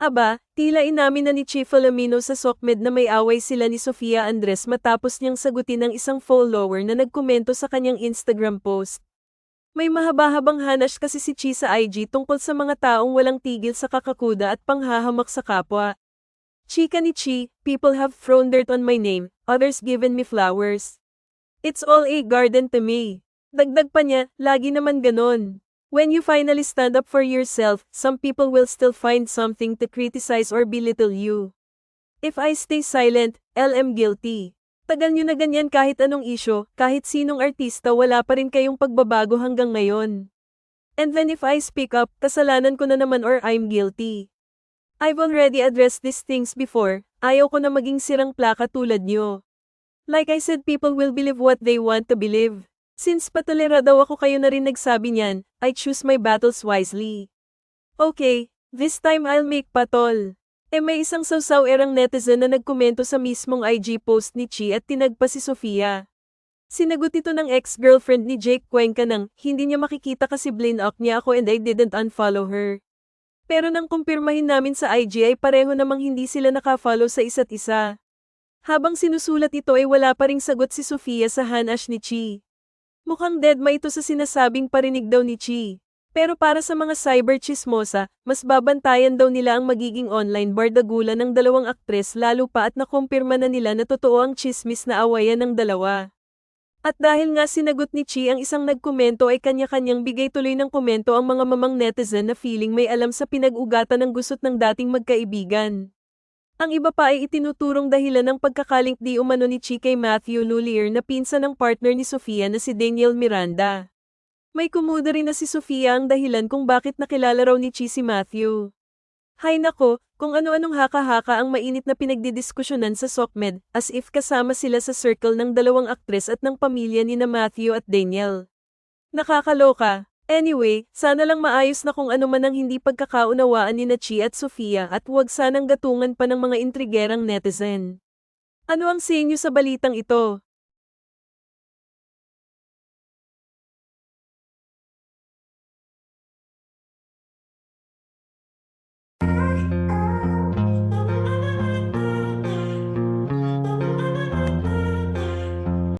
Aba, tila inamin na ni Chief Filomeno sa SOCMED na may away sila ni Sofia Andres matapos niyang sagutin ng isang follower na nagkomento sa kanyang Instagram post. May mahaba-habang hanash kasi si Chi sa IG tungkol sa mga taong walang tigil sa kakakuda at panghahamak sa kapwa. Chika ni Chi, people have thrown dirt on my name, others given me flowers. It's all a garden to me. Dagdag pa niya, lagi naman ganon. When you finally stand up for yourself, some people will still find something to criticize or belittle you. If I stay silent, LM guilty. Tagal nyo na ganyan kahit anong isyo, kahit sinong artista wala pa rin kayong pagbabago hanggang ngayon. And then if I speak up, kasalanan ko na naman or I'm guilty. I've already addressed these things before, ayaw ko na maging sirang plaka tulad nyo. Like I said people will believe what they want to believe. Since patulera daw ako kayo na rin nagsabi niyan, I choose my battles wisely. Okay, this time I'll make patol. E may isang sausaw erang netizen na nagkomento sa mismong IG post ni Chi at tinagpa si Sofia. Sinagot ito ng ex-girlfriend ni Jake Cuenca ng, hindi niya makikita kasi blinock niya ako and I didn't unfollow her. Pero nang kumpirmahin namin sa IG ay pareho namang hindi sila nakafollow sa isa't isa. Habang sinusulat ito ay wala pa ring sagot si Sofia sa hanash ni Chi. Mukhang deadma ito sa sinasabing parinig daw ni Chi. Pero para sa mga cyber chismosa, mas babantayan daw nila ang magiging online bardagulan ng dalawang aktres lalo pa at nakumpirma na nila na totoo ang chismis na awayan ng dalawa. At dahil nga sinagot ni Chi ang isang nagkomento ay kanya-kanyang bigay tuloy ng komento ang mga mamang netizen na feeling may alam sa pinag-ugatan ng gusot ng dating magkaibigan. Ang iba pa ay itinuturong dahilan ng pagkakalink di umano ni Chi kay Matthew Lulier na pinsan ng partner ni Sofia na si Daniel Miranda. May kumuda rin na si Sofia ang dahilan kung bakit nakilala raw ni Chi si Matthew. Hay nako, kung ano-anong haka-haka ang mainit na pinagdidiskusyonan sa SOCMED, as if kasama sila sa circle ng dalawang aktres at ng pamilya ni na Matthew at Daniel. Nakakaloka. Anyway, sana lang maayos na kung ano man ang hindi pagkakaunawaan ni na Chi at Sofia at huwag sanang gatungan pa ng mga intrigerang netizen. Ano ang sa inyo sa balitang ito?